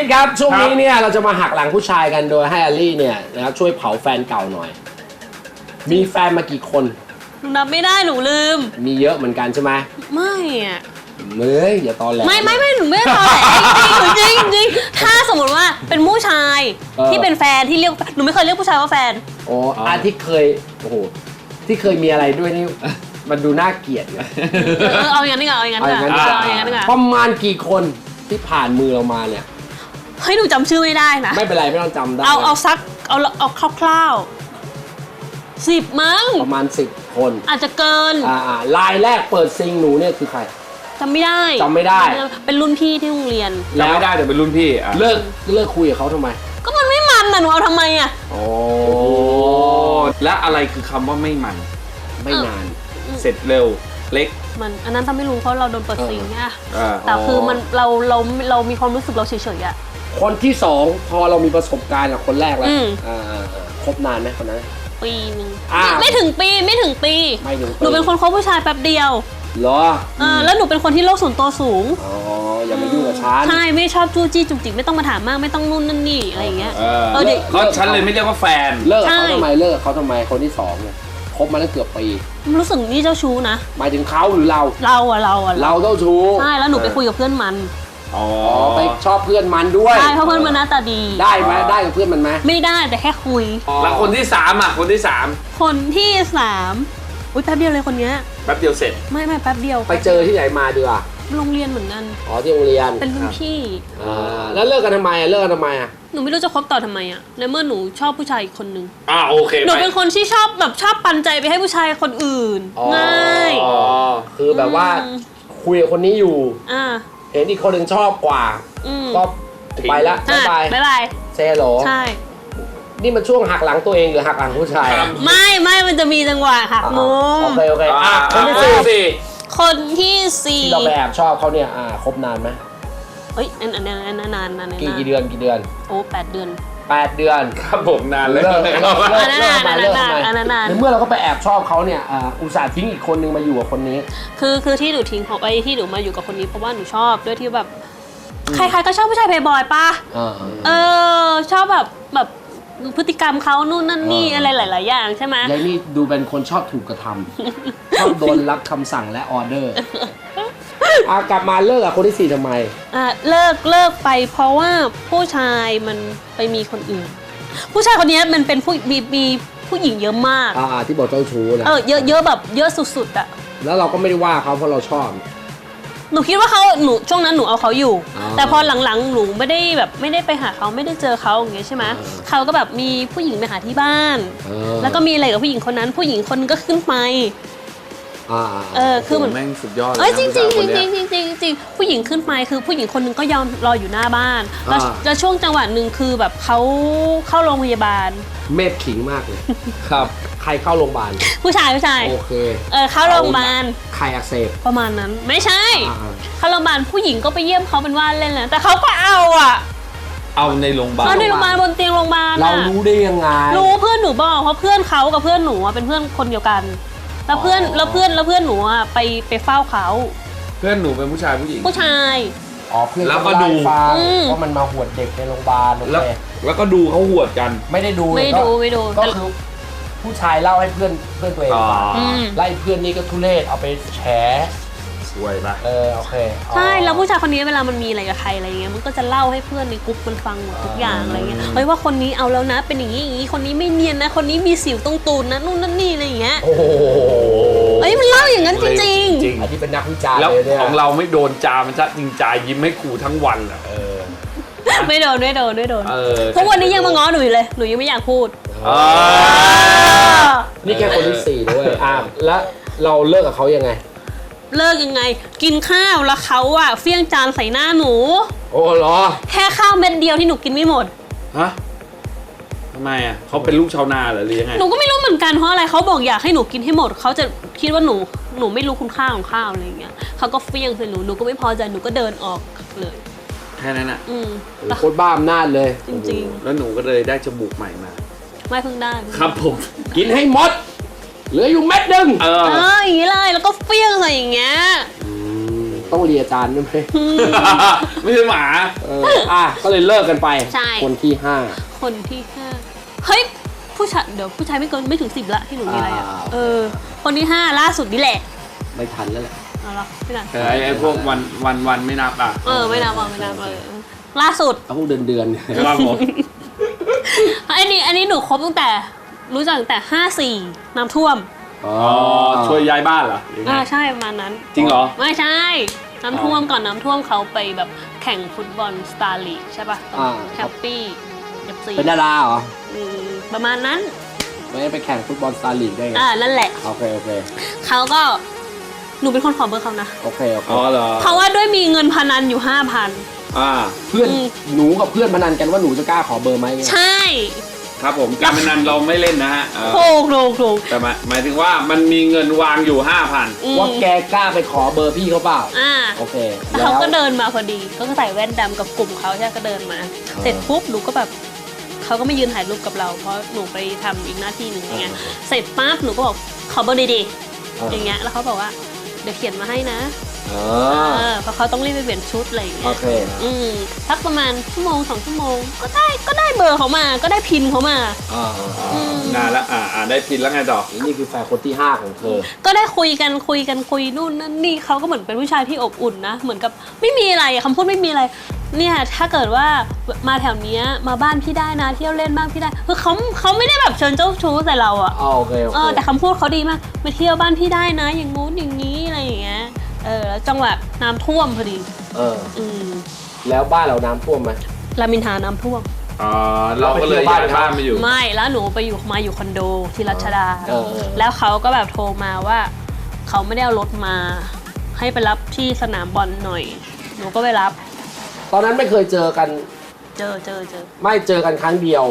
ายการดูสวีทครับ ช่วงครับนี้เนี่ยเราจะมาหักหลังผู้ชายกันโดยให้อลลี่เนี่ยนะครับช่วยเผาแฟนเก่าหน่อย มีแฟนมากี่คน หนูนับไม่ได้หนูลืม มีเยอะเหมือนกันใช่ไหมไม่อะเฮ้ยอย่าตอนแหล ไม่ไม่ไม่หนูไม่ได้ตอแหลจริงๆจริงๆถ้าสมมติว่าเป็นผู้ชายเออ ที่เป็นแฟนที่เรียกหนูไม่เคยเรียกผู้ชายว่าแฟน โอ้อาที่เคยโอ้โหที่เคยมีอะไรด้วยนี่ มันดูน่าเกลียดอยู่เออเอาอย่างนั้นดีกว่าเอาอย่างนั้นเอาดีอกย่างนั้นว่าเอาอย่างนั้นดีกว่าประมาณกี่คนที่ผ่านมือเรามาเนี่ย เฮ้ยหนูจำชื่อไม่ได้นะไม่เป็นไรไม่ต้องจำได้เอาเอาสักเอาเอาคร่าวๆสิบมั้งประมาณ10คนอาจจะเกินอ่าอ่าลายแรกเปิดซิงหนูเนี่ยคือใครจำไม่ได้จำไม่ได้ เป็นรุ่นพี่ที่โรงเรียนจำไม่ได้แต่เป็นรุ่นพี่อะเลิกเลิกคุยกับเขาทำไม ก็มันไม่มันน่ะหนูเอาทำไมอะโอ้โอ้และอะไรคือคำว่าไม่มัน ไม่นาน เสร็จเร็วเล็กมันอันนั้นทำไม่รู้เพราะเราโดนเปิดซิงเนี่ยอ่าแต่คือมันเราเราเรามีความรู้สึกเราเฉยๆอะ คนที่สองพอเรามีประสบการณ์กับคนแรกแล้วอืม อ่าอ่าอ่าคบนานไหมคนนั้น ปีหนึ่งอ่า ไม่ถึงปีไม่ถึงปี ไม่ถึงปีหนูเป็นคนคบผู้ชายแป๊บเดียวเหรอเออแล้วหนูเป็นคนที่โลกส่วนตัวสูง อ๋ออย่ามายุ่งกับฉัน ใช่ไม่ชอบจู้จี้จุกจิกไม่ต้องมาถามมากไม่ต้องนู่นนั่นนี่อะไรอย่างเงี้ย เออเออเด็กเพราะฉันเลยไม่เรียกว่าแฟน เลิกกับเขาใช่ ทำไมเลิกกับเขาทำไมคนที่สองเนี่ยคบมาตั้งเกือบปีรู้สึกนี่เจ้าชู้นะ หมายถึงเขาหรือเรา เราอะเราอะเราเจ้าชู้ใช่แล้วหนูไปคุยกับเพื่อนมัน อ๋ออ๋อไปชอบเพื่อนมันด้วย ใช่เพราะเพื่อนมันหน้าตาดี ได้ไหมได้กับเพื่อนมันไหมไม่ได้แต่แค่คุย แล้วคนที่สามอะคนที่สามคนที่สามอุ้ยแป๊บเดียวเลยคนเนี้ยแป๊บเดียวเสร็จ ไม่ไม่แป๊บเดียวไปเจอที่ไหนมาดีกว่าโรงเรียนเหมือนกันอ๋อที่โรงเรียนเป็นรุ่นพี่อ่าแล้วเลิกกันทำไมอะเลิกกันทำไมอะหนูไม่รู้จะคบต่อทำไมอะในเมื่อหนูชอบผู้ชายอีกคนนึงอ่าโอเคหนูไปเป็นคนที่ชอบแบบชอบปันใจไปให้ผู้ชายคนอื่นอ๋อง่ายอ๋อคือแบบว่าอืมคุยกับคนนี้อยู่อ่า เห็นอีกคนหนึ่งชอบกว่าอืมก็ไปละอะบ๊ายบายบ๊ายบายเซโหลใช่ นี่มันช่วงหักหลังตัวเองหรือหักหลังผู้ชายไม่ไม่มันจะมีจังหวะหักมุโอมเคโอเคอ่าอะคนที่คสี่นที่สี่คนที่สี่ที่เราไปแอบชอบเขาเนี่ยอ่าคบนานไหมเอ้ยอันอันอันอันนานนานนานกี่กี่เดือนกี่เดือน โอ้แปดเดือน แปดเดือนครับผมนานเลยเลิกเลิกเลิกอันนั้นเลิกทำไมอันนั้นเลิกทำไมอันนั้นอันนั้นในเมื่อเราก็ไปแอบชอบเขาเนี่ยอ่าอุตส่าห์ทิ้งอีกคนนึงมาอยู่กับคนนี้ คือคือที่หนูทิ้งเขาไอ้ที่หนูมาอยู่กับคนนี้เพราะว่าหนูชอบด้วยที่แบบใครๆก็ชอบผู้ชายเพย์บอยป่ะอ่าเออ ชอบแบบแบบพฤติกรรมเขานู่นนั่นนี่เออออะไรหลาย ๆ อย่างใช่ไหม ยายนี่ดูเป็นคนชอบถูกกระทำ ชอบโดนรับคำสั่งและออเดอร์ อะกลับมาเลิกกับคนที่สี่ทำไม อะเลิกเลิกไปเพราะว่าผู้ชายมันไปมีคนอื่น ผู้ชายคนนี้มันเป็นผู้มีมีผู้หญิงเยอะมาก อ่าที่บอกเจ้าชู้นะเออเยอะเยอะแบบเยอะสุดๆอะแล้วเราก็ไม่ได้ว่าเขาเพราะเราชอบ หนูคิดว่าเขาหนูช่วงนั้นหนูเอาเขาอยู่ อ๋อแต่พอหลังๆหนูไม่ได้แบบไม่ได้ไปหาเขาไม่ได้เจอเขาอย่างเงี้ยใช่ไหมเออเขาก็แบบมีผู้หญิงไปหาที่บ้าน เออแล้วก็มีอะไรกับผู้หญิงคนนั้น ผู้หญิงคนนึงก็ขึ้นไปอ่า เออคือเหมือนแม่งสุดยอดเลยเอ้ยนะจริงจริงผู้จชายริคนงเนี้ยจริงจริงจริงผู้หญิงขึ้นไปคือผู้หญิงคนหนึงก็ยอมรออยู่หน้าบ้านแล้วแล้วช่วงจังหวะหนึ่งคือแบบเขาเข้าโรงพยาบาล เมฆขิงมากเลยครับ ใครเข้าโรงพยาบาล ผู้ชายผู้ชายโอเคเออเข้าโรงพยาบาลใครอักเสบประมาณนั้น ไม่ใช่อ่าเข้าโรงพยาบาลผู้หญิงก็ไปเยี่ยมเขาเป็นว่าเล่นแหละแต่เขาก็เอาอะเอาในโรงพยาบาลเขาในโรงพยาบาลบนเตียงโรงพยาบาลเราอะรู้ได้ยังไง รู้เพื่อนหนูบอกเพราะเพื่อนเขากับเพื่อนหนูอะเป็นเพื่อนคนเดียวกัน แล้วเพื่อนอ๋อแล้วเพื่อนแล้วเพื่อนหนูอะไปไปเฝ้าเขาเพื่อนหนูเป็นผู้ชายผู้หญิง ผู้ชาย อ๋อเพื่อนแล้วก็เาดูให้ฟังอืม ว่ามันมาหวดเด็กในโรงพยาบาลโอแล้วเคแล้วก็ดูเขาหวดกัน ไม่ได้ดูไม่ก็ดูไม่ดูก็คือผู้ชายเล่าให้เพื่อนเพื่อนตัวเองฟังอ๋อมไล่เพื่อนนี่ก็ทุเรศเอาไปแฉ สวยปะเออโอเคอ๋อใช่แล้วผู้ชายคนนี้เวลามันมีอะไรกับใครอะไรเงี้ยมันก็จะเล่าให้เพื่อนในกลุ่มมันฟังหมดทุกอย่างอะไรเงี้ยเฮ้ยว่าคนนี้เอาแล้วนะเป็นอย่างนี้อย่างนี้คนนี้ไม่เนียนนะ คนนี้มีสิวตรงตูนนะนู่นนั่นนี่อะไรอย่างเงี้ยโอ้โหเอ้ยมันเล่าอย่างนั้นจริงจริงอันนี้เป็นนักวิจารณ์แล้วเลยเนี่ยของเราไม่โดนจามันจะจริงใจยิ้มให้กูทั้งวันอะเออๆไม่โดนไม่โดนไม่โดนเออทุกวันนี้ยังมาง้อหนูอยู่เลยหนูยังไม่อยากพูดเออนี่แค่คนที่สี่ด้วยอะแล้วเราเลิกกับเขายังไง เลิกยังไง กินข้าวแล้วเขาอะเฟี้ยงจานใส่หน้าหนู โอ้เหรอ แค่ข้าวเม็ดเดียวที่หนูกินไม่หมด ฮะทำไมอะเขาเป็นลูกชาวนาเหรอหรือยังไง หนูก็ไม่รู้เหมือนกันเพราะอะไรเขาบอกอยากให้หนูกินให้หมดเขาจะคิดว่าหนูหนูไม่รู้คุณค่าของข้าวอะไรอย่างเงี้ยเขาก็เฟี้ยงใส่หนูหนูก็ไม่พอใจหนูก็เดินออกเลย แค่นั้นอะอืม โอ้โหโคตรบ้าอำนาจเลยจริงแล้วหนูก็เลยได้จมูกใหม่มาๆไม่เพิ่งได้ ครับผม กินให้หมด เหลืออยู่เม็ดหนึ่งเอเออ ออย่างนี้เลยแล้วก็เฟี้ยงใส่อย่างเงี้ย ต้องเลียจานด้วยไหมไม่ใช่หมา เอออะก็เลยเลิกกันไป ใช่ คนที่ห้า คนที่ห้าเฮ้ย ผู้ชายเดี๋ยวผู้ชายไม่เกินไม่ถึงสิบละที่หนูมีอะไรอะ อ่า เออ คนที่ห้าล่าสุดนี่แหละไม่ทันแล้วแหละ เอาละไม่นานเออไอ้ไอ้พวกวันวันวันไม่นับอะเออไม่นับอะไม่นับเออล่าสุด เอาพวกเดือนเดือนครับผม อันนี้อันนี้หนูคบตั้งแต่ รู้จักตั้งแต่ห้าสี่น้ำท่วมอ๋ออ๋อช่วยย้ายบ้านเหรอหรือไงอ่าใช่ประมาณนั้น จริงเหรอ ไม่ใช่ น้ำท่วมก่อนน้ำท่วมเขาไปแบบแข่งฟุตบอลสตาร์ลีกใช่ปะอ่า แฮปปี้เอฟซีเป็นดาราเหรอประมาณนั้น ไม่ได้ไปแข่งฟุตบอลสตาร์ลีกได้ไงอ่านั่นแหละ โอเคโอเคเขาก็ หนูเป็นคนขอเบอร์เขานะ โอเคโอเคอ๋อเหรอเพราะว่าด้วยมีเงินพนันอยู่ห้าพันอ่า เพื่อนอืม หนูกับเพื่อนพนันกันว่าหนูจะกล้าขอเบอร์ไหมใช่ ครับผมการพนันเราไม่เล่นนะฮะเออถูกถูกถูกแต่หมายหมายถึงว่ามันมีเงินวางอยู่ห้าพันอืมว่าแกกล้าไปขอเบอร์พี่เขาเปล่า อ่า โอเค แล้วเขาก็เดินมาพอดีก็ใส่แว่นดำกับกลุ่มเขาใช่ไหมก็เดินมา เสร็จปุ๊บหนูก็แบบเขาก็ไม่ยืนถ่ายรูปกับเรา เพราะหนูไปทำอีกหน้าที่หนึ่งอย่างเงี้ย เสร็จปั๊บหนูก็บอกขอเบอร์ดีๆอย่างเงี้ย แล้วเขาบอกว่าเดี๋ยวเขียนมาให้นะ เอเอออเพราะเขาต้องรีบไปเปลี่ยนชุดอะไรอย่างโอเงี้ยเค อืมสักประมาณชั่วโมงสองชั่วโมง ก็ได้ก็ได้เบอร์เขามาก็ได้พินเขามา อ่าอืมนานแล้วอ่าอ่าได้พินแล้วไงต่อ นี่คือแฟนคนที่ห้าของเธอ ก็ได้คุยกันคุยกันคุยนู่นนั่นนี่เขาก็เหมือนเป็นผู้ชายที่อบอุ่นนะ เหมือนกับไม่มีอะไรอะคำพูดไม่มีอะไร เนี่ยถ้าเกิดว่ามาแถวเนี้ยมาบ้านพี่ได้นะเที่ยวเล่นบ้านพี่ได้คือเขาเขาไม่ได้แบบเชิญเจ้าชู้ใส่เราอะอ๋อโอเคโอเอเคอแต่คำพูดเขาดีมากมาเที่ยวบ้านพี่ได้นะ อย่างงู้นอย่างนี้อะไรอย่างเงี้ย เออแล้วจังหวะน้ำท่วมพอดี เออ อืมแล้วบ้านเราน้ำท่วมไหม รามอินทราน้ำท่วม อ๋อเราก็เลยย้ายบ้านมาอยู่ ไม่แล้วหนูไปอยู่มาอยู่คอนโดที่รัชดา เออเออ แล้วเขาก็แบบโทรมาว่า เขาไม่ได้เอารถมา ให้ไปรับที่สนามบอลหน่อย หนูก็ไปรับตอนนั้นไม่เคยเจอกัน เจอเจอเจอ ไม่เจอกันครั้งเดียว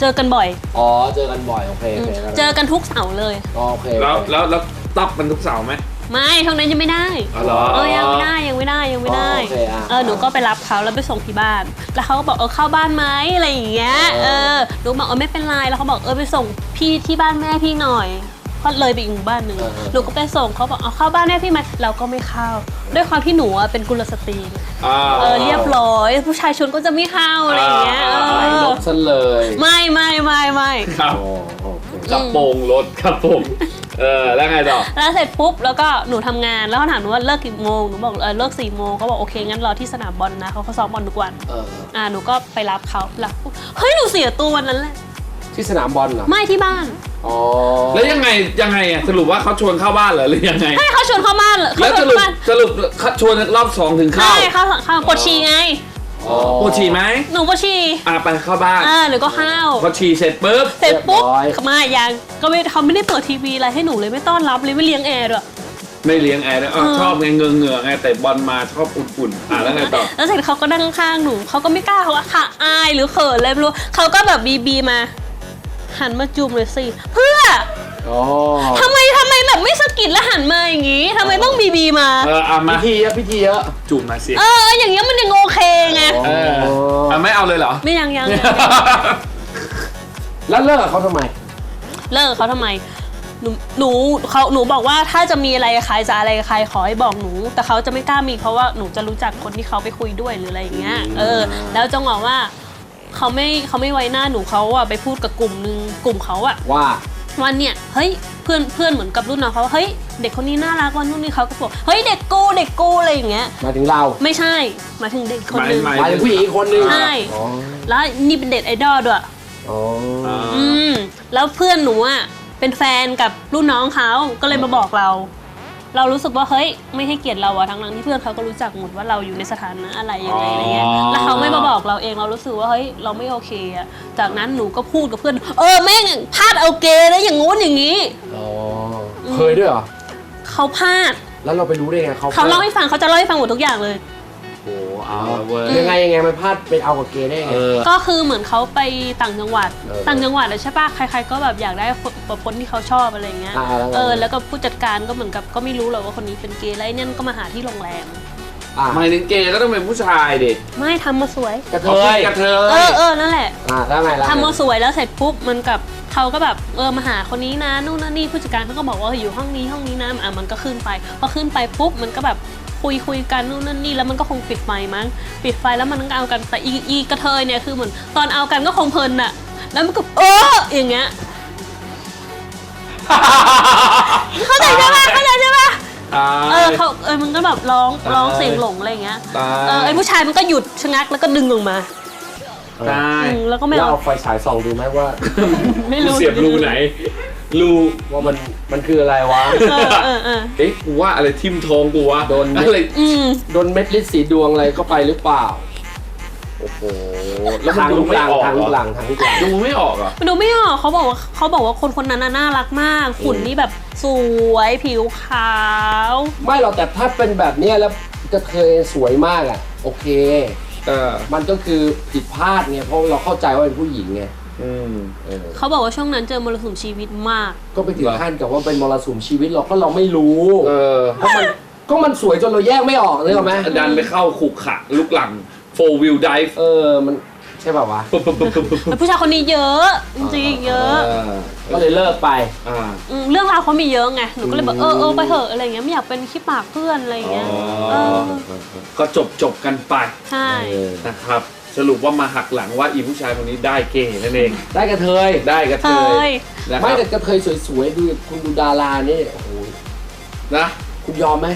เจอกันบ่อยอ๋อ เจอกันบ่อย โอเคโอเคเจอกันทุกเสาร์เลย อ๋อโอเคแล้วแล้วแล้วตับมันทุกเสาร์ไหม ไม่เท่านั้นยังไม่ได้อ๋อเหรอ เออยังไม่ได้ยังไม่ได้ยังไม่ได้อ๋อโอเคอะเออหนูก็ไปรับเขาแล้วไปส่งที่บ้าน แล้วเขาก็บอกเออเข้าบ้านไหมอะไรอย่างเงี้ยเอเออ อหนูบอกเออไม่เป็นไรแล้วเขาบอกเออไปส่งพี่ที่บ้านแม่พี่หน่อยก็เลยไปอีกหมู่บ้านหนึ่งหนูก็ไปส่งเขาบอกเอาเข้าบ้านแม่พี่ไหมเราก็ไม่เข้า ด้วยความที่หนูอะเป็นกุลสตรีอ่าเออเรียบร้อย ผู้ชายชนก็จะไม่เข้าอะไรอย่างเงี้ยเออ่าไอ้ลอบซะเลยไม่ไม่ไม่ไม่ ครับโอ้โอเค กระโปรงรถครับผม เออแล้วไงต่อ แล้วเสร็จปุ๊บแล้วก็หนูทำงานแล้วเขาถามหนูว่าเลิกกี่โมงหนูบอกเออเลิกสี่โมงเขาบอกโอเคงั้นรอที่สนามบอลนะเขาเขาซ้อมบอลทุกวันเอออ่าหนูก็ไปรับเขารับปุ๊บเฮ้ยหนูเสียตัววันนั้นแหละที่สนามบอลเหรอไม่ที่บ้านอ๋อแล้วยังไงยังไงอะสรุปว่าเขาชวนเข้าบ้านเหรอหรือยังไง ให้เขาชวนเข้าบ้านเหรอเขาแล้วชสวนรุปเข้าบ้านสรุปเขาชวนรอบสองถึงเข้า ใช่เขาเขาปวดฉี่ไงอ๋อ ปวดฉี่ไหมหนูปวดฉี่อะไปเข้าบ้านอ่าหนูก็เข้าพอฉี่เสร็จปุ๊บเสร็จปุ๊บเรียบร้อยมายังก็ไม่เขาไม่ได้เปิดทีวีอะไรให้หนูเลยไม่ต้อนรับเลยไม่เลี้ยงแอร์ด้วยไม่เลี้ยงแอร์ด้วยอ้าวเออชอบไงเงือเงือไงแต่บอลมาชอบอุ่นๆอะแล้วไงต่อแล้วเสร็จเขาก็นั่งข้างๆหนูเขาก็ไม่กล้าเขาว่าค่ะอายหรือเขินอะไรไม่รู้เขาก็แบบบีบีมา หันมาจูมเลยสิเพื่อ อ๋อทำไมทำไมแบบไม่สะกิดแล้วหันมาอย่างงี้ทำไมต้องบีบีมา เออเอาพิมาธีเยอะพิธีเยอะจูบมาสิเออ อย่างเงี้ยมันยังโอเคไงอ๋อเอออะไม่เอาเลยเหรอ ไม่ยังยังยังแล้วเลิกกับเขาทำไม เลิกกับเขาทำไม หนูหนูเขาหนูบอกว่าถ้าจะมีอะไรกับใครจะอะไรกับใครขอให้บอกหนู แต่เขาจะไม่กล้ามีเพราะว่าหนูจะรู้จักคนที่เขาไปคุยด้วยหรืออะไรอย่างเงี้ย เออ แล้วจังหวะว่าเขาไม่เขาไม่ไว้หน้าหนูเขาอะไปพูดกับกลุ่มนึงกลุ่มเขาอะว่า วันเนี่ยเฮ้ยเพื่อนเพื่อนเหมือนกับรุ่นน้องเขาว่าเฮ้ยเด็กคนนี้น่ารักวันนู่นนี่เขาก็บอกเฮ้ยเด็กกูเด็กกูอะไรอย่างเงี้ยมาถึงเราไม่ใช่หมายถึงเด็กคนหนึงหมายหมายถึงผู้หญิงอีกคนนึงใช่อ๋อแล้วนี่เป็นเด็กไอดอลด้วยอ๋ออ่าอืมแล้วเพื่อนหนูอะเป็นแฟนกับรุ่นน้องเขาก็เลยมาบอกเรา เรารู้สึกว่าเฮ้ยไม่ให้เกียรติเราอะทั้งนั้นที่เพื่อนเขาก็รู้จักหมดว่าเราอยู่ในสถานะอะไรยังไงอะไรเงี้ยแล้วเขาไม่มาบอกเราเองเรารู้สึกว่าเฮ้ยเราไม่โอเคอะจากนั้นหนูก็พูดกับเพื่อน เออแม่งพลาดเอาเกย์แล้วอย่างงู้นอย่างนี้ อ๋อเคยด้วยเหรอ เขาพลาดแล้วเราไปรู้ได้ไงเขาเขาเล่าให้ฟังเขาจะเล่าให้ฟังหมดทุกอย่างเลยโอ้ เอาเว้ยยังไงยังไงมันพลาดเป็นเอากับเกย์ได้ไง เออ ก็คือเหมือนเขาไปต่างจังหวัด เออต่างจังหวัดอะใช่ปะใคร ๆ ก็แบบอยากได้คนแบบคนที่เขาชอบอะไรเงี้ย อ่าแล้วไง เออ แล้วก็ผู้จัดการก็เหมือนกับก็ไม่รู้หรอกว่าคนนี้เป็นเกย์แล้วไอ้เนี่ยก็มาหาที่โรงแรม อะหมายถึงเกย์ก็ต้องเป็นผู้ชายดิไม่ทำมาสวย กระเทเขาเป็นยกระเทเอยอเออนั่นแหละอะแล้วไงแล้วไงทำมาสวยแล้วเสร็จปุ๊บมันกับเขาก็แบบเออมาหาคนนี้นะนู่นนั่นนี่ผู้จัดการเขาก็บอกว่าอยู่ห้องนี้ห้องนี้นะอะมันก็ขึ้นไปพอขึ้นไปปุ๊บมันก็แบบ คุยคุยกันนู่นนั่นนี่แล้วมันก็คงปิดไฟมั้งปิดไฟแล้วมันก็เอากันแต่อีอีกระเทยเนี่ยคือเหมือนตอนเอากันก็คงเพลินอะแล้วมันก็เอออย่างเงี้ยเข้าใจใช่ปะเข้าใจใช่ปะตาเออย เขาเออมันก็แบบร้องร้องเสียงหลงอะไรอย่างเงี้ยตาย เออไอ้ผู้ชายมันก็หยุดชะงักแล้วก็ดึงลงมา ตายอืมแล้วก็ไม่แล้วเอา เอาไฟฉายส่องดูไหมว่า ไม่รู้ เสียบรูไหน รูว่ามันมันคืออะไรวะ เออเออ เออเอ๊ะกูว่าอะไรทิ่มทองกูวะโดน อะไรอืม โดนเม็ดลิดสีดวงอะไรเข้าไปหรือเปล่าโอ้โหแล้วมันทางดูลูกไม่ลังออกทางเหรลูอกลังทางลูกลัง ดูไม่ออกเหรอะดูไม่ออกเขาบอกว่าเขาบอกว่าคนคนนั้นน่ะน่ารักมากหุ่นนี่แบบสวยผิวขาว ไม่หรอกแต่ถ้าเป็นแบบเนี้ยแล้วจะเคยสวยมากอะ โอเค เออ มันก็คือผิดพลาดไงเพราะเราเข้าใจว่าเป็นผู้หญิงไง อืมเออเขาบอกว่าช่วงนั้นเจอมรสุมชีวิตมาก ก็ไปถึงขั้นกับว่าเป็นมรสุมชีวิตเราก็เราไม่รู้เออเพราะมันก็มันสวยจนเราแยกไม่ออกเลยหรอไหมดันไปเข้าขุกขะลุกหลัง four wheel drive เออมันใช่ป่าวะปุ๊บปุ๊บปุ๊บปุ๊บปุ๊บแต่ผู้ชายคนนี้เยอะ จริงๆเยอะเออก็เลยเลิกไป อ่า อืมเรื่องราวเขามีเยอะไงหนูก็เลยแบบเออเออไปเถอะอะไรเงี้ยไม่อยากเป็นขี้ปากเพื่อนอะไรเงี้ยเออก็จบจบกันไปใช่ นะครับ สรุปว่ามาหักหลังว่าอีผู้ชายคนนี้ได้เกย์นั่นเอง ได้กระเทยได้กระเคเทยย นะคไม่รับแต่กระเทยสวยๆดูคุณดูดารานี่โอ้โหนะคุณยอมไหม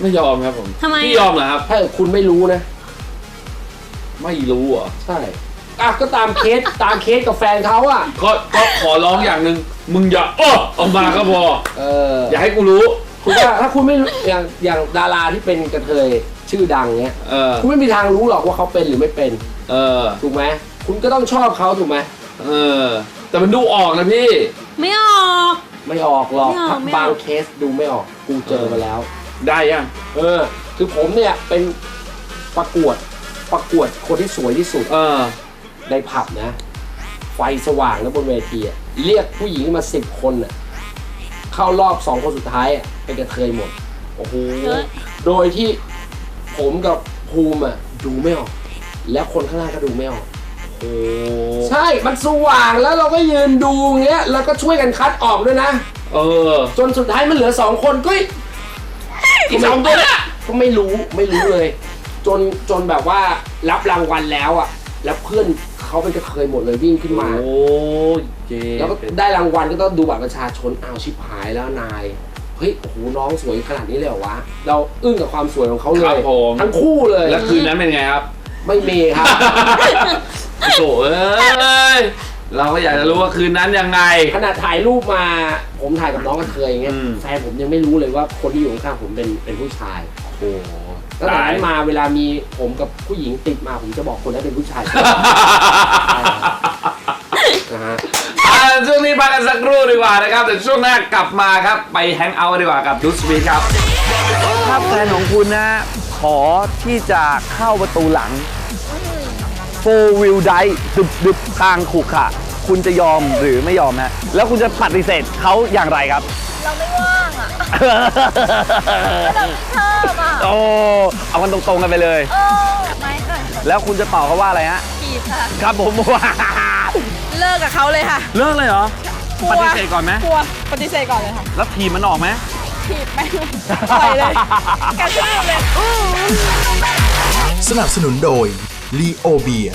ไม่ยอมครับผมทำไม พี่ยอมเหรอครับ ถ้าเกิดคุณไม่รู้นะ ไม่รู้เหรอใช่อะก็ตามเคส ตามเคสกับแฟนเขาอะ ก็ก็ขอร้องอย่างหนึ่งมึงอย่าอ้อออกมาก็พอเอออย่าให้กูรู้คุณว่าถ้าคุณไม่รู้อย่างอย่างดาราที่เป็นกระเทยชื่อดังเนี้ย เออคุณไม่มีทางรู้หรอกว่าเขาเป็นหรือไม่เป็น เออ ถูกไหมคุณก็ต้องชอบเขาถูกไหมเออ แต่มันดูออกนะพี่ ไม่ออก ไม่ออกหรอกไม่ออกไม่ออก บางเคสดูไม่ออกกูเจอมาแล้ว ได้ยังเออ คือผมเนี่ยเป็นประกวดประกวดคนที่สวยที่สุด เออ ในผับนะ ไฟสว่างแล้วบนเวทีอะเรียกผู้หญิงมาสิบคนอะเข้ารอบสองคนสุดท้ายอะเป็นกระเทยหมด โอ้โห เยอะ โดยที่ผมกับภูมิอะดูไม่ออก แล้วคนข้างหน้าก็ดูไม่ออก โอ้ใช่ มันสว่างแล้วเราก็ยืนดูอย่างเงี้ย แล้วก็ช่วยกันคัดออกด้วยนะ เออ จนสุดท้ายมันเหลือสองคนก็อีกสองตัวเนี่ยก็ไม่รู้ไม่รู้เลย จนจนแบบว่ารับรางวัลแล้วอะ แล้วเพื่อนเขาเป็นกระเทยหมดเลยวิ่งขึ้นมา โอ้ยเจแล้วก็ได้รางวัลก็ต้องดูบัตรประชาชนอ้าวชิบหายแล้วนายเฮ้ยโอ้โหน้องสวยขนาดนี้เลยเหรอวะ เราอึ้งกับความสวยของเขาเลครัยบผม ทั้งคู่เลย แล้วคืนนั้นเป็นไงครับ ไม่มีครับโถเอ้ยเราก็อยากจะรู้ว่าคืนนั้นยังไง ขนาดถ่ายรูปมาผมถ่ายกับน้องกระเทยอย่างเงี้ยอืม แฟนผมยังไม่รู้เลยว่าคนที่อยู่ข้างๆผมเป็นเป็นผู้ชาย โอ้โหตั้งแต่นั้นมาเวลามีผมกับผู้หญิงติดมาผมจะบอกคนนั้นเป็นผู้ชาย นะฮะ อ่าช่วงนี้พักกันสักครู่ดีกว่านะครับแต่ช่วงหน้ากลับมาครับ ไปแฮงเอาท์ดีกว่ากับดูสวีครับ ถ้าแฟนของคุณนะ ขอที่จะเข้าประตูหลัง four wheel drive ดึบดึบทางขรุขระคุณจะยอมหรือไม่ยอมนะแล้วคุณจะปฏิเสธเขาอย่างไรครับ เราไม่ว่างอะเราไม่ชอบอะโอ้เอากันตรงๆกันไปเลย เออไม่ค่ะแล้วคุณจะตอบเขาว่าอะไรฮะผิดค่ะ ครับผมว่าเลิกกับเขาเลยค่ะ เลิกเลยเหรอ กลัวปฏิเสธก่อนไหม กลัวปฏิเสธก่อนเลยค่ะ แล้วทีมมันออกไหม ถีบไม่ปล่อยเลยกระชากเลยสนับสนุนโดยลีโอเบีย